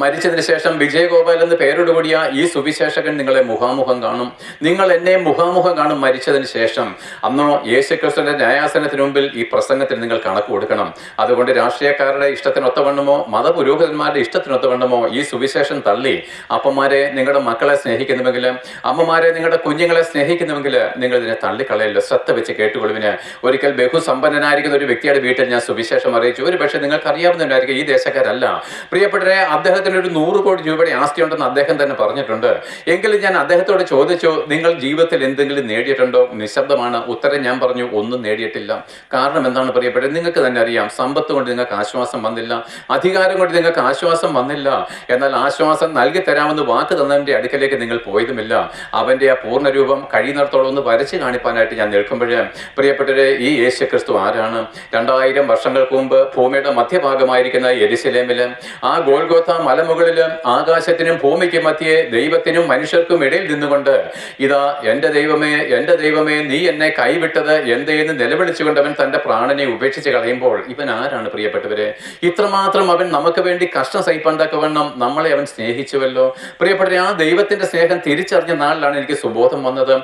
മരിച്ചതിന് ശേഷം വിജയഗോപാൽ എന്ന് പേരോടുകൂടിയ ഈ സുവിശേഷകൻ നിങ്ങളെ മുഖാമുഖം കാണും. നിങ്ങൾ എന്നെ മുഖാമുഖം കാണും മരിച്ചതിന് ശേഷം. അന്നോ യേശുക്രിസ്തുവിന്റെ ന്യായാസനത്തിന് മുമ്പിൽ ഈ പ്രസംഗത്തിൽ നിങ്ങൾ കണക്ക് കൊടുക്കണം. അതുകൊണ്ട് രാഷ്ട്രീയക്കാരുടെ ഇഷ്ടത്തിനൊത്തവണ്ണമോ മതപുരോഹിതന്മാരുടെ ഇഷ്ടത്തിനൊത്തവണ്ണമോ ഈ സുവിശേഷം തള്ളി. അപ്പന്മാരെ നിങ്ങളുടെ മക്കളെ സ്നേഹിക്കുന്നുവെങ്കിൽ അമ്മമാരെ നിങ്ങളുടെ കുഞ്ഞുങ്ങളെ സ്നേഹിക്കുന്നുവെങ്കിൽ നിങ്ങൾ ഇതിനെ തള്ളിക്കളയല്ലോ. ശ്രദ്ധ വെച്ച് കേട്ടുകൊള്ളുവിന്. ഒരിക്കൽ ബഹുസമ്പന്നനായിരിക്കുന്ന ഒരു വ്യക്തിയുടെ വീട്ടിൽ ഞാൻ സുവിശേഷം അറിയിച്ചു. ഒരു പക്ഷേ നിങ്ങൾക്ക് അറിയാവുന്നവരായിരിക്കും ഈ ദേശക്കാരല്ല. പ്രിയപ്പെട്ടവരെ അദ്ദേഹത്തിന് ഒരു നൂറ് കോടി രൂപയുടെ ആസ്തി ഉണ്ടെന്ന് അദ്ദേഹം തന്നെ പറഞ്ഞിട്ടുണ്ട്. എങ്കിലും ഞാൻ അദ്ദേഹത്തോട് ചോദിച്ചു നിങ്ങൾ ജീവിതത്തിൽ എന്തെങ്കിലും നേടിയിട്ടുണ്ടോ? നിശബ്ദമാണ്. ഉത്തരം ഞാൻ പറഞ്ഞു ഒന്നും നേടിയിട്ടില്ല. കാരണം എന്താണ് പറയപ്പെട്ടത് നിങ്ങൾക്ക് തന്നെ അറിയാം സമ്പത്ത് കൊണ്ട് നിങ്ങൾക്ക് ആശ്വാസം വന്നില്ല. അധികാരം കൊണ്ട് നിങ്ങൾക്ക് ആശ്വാസം വന്നില്ല. എന്നാൽ ആശ്വാസം നൽകി തരാമെന്ന് വാക്ക് തന്നതിന്റെ അടുക്കലേക്ക് നിങ്ങൾ പോയതുമില്ല. അവന്റെ ആ പൂർണരൂപം കഴിയുന്നിടത്തോളം ഒന്ന് വരച്ച് കാണിപ്പാനായിട്ട് ഞാൻ നിൽക്കുമ്പോഴേ പ്രിയപ്പെട്ടവരെ ഈ യേശു ക്രിസ്തു ആരാണ്? രണ്ടായിരം വർഷങ്ങൾക്ക് മുമ്പ് ഭൂമിയുടെ മധ്യഭാഗമായിരിക്കുന്ന എരിശിലേമിൽ ആ ഗോൾഗോത്ത മലമുകളിൽ ആകാശത്തിനും ഭൂമിക്കും മധ്യേ ദൈവത്തിനും മനുഷ്യർക്കും ഇടയിൽ നിന്നുകൊണ്ട് ഇതാ എന്റെ ദൈവമേ എന്റെ ദൈവമേ നീ എന്നെ കൈവിട്ടത് എന്തേന്ന് നിലവിളിച്ചുകൊണ്ട് അവൻ തന്റെ പ്രാണനെ ഉപേക്ഷിച്ച് കളയുമ്പോൾ ഇവൻ ആരാണ് പ്രിയപ്പെട്ടവരെ? ഇത്രമാത്രം അവൻ നമുക്ക് വേണ്ടി കഷ്ടം സഹിപ്പണ്ടക്കവണ്ണം നമ്മളെ അവൻ സ്നേഹിച്ചുവല്ലോ. പ്രിയപ്പെട്ടവരെ ആ ദൈവത്തിന്റെ സ്നേഹം തിരിച്ചറിഞ്ഞ നാളിലാണ് എനിക്ക് സുബോധം വന്നത്.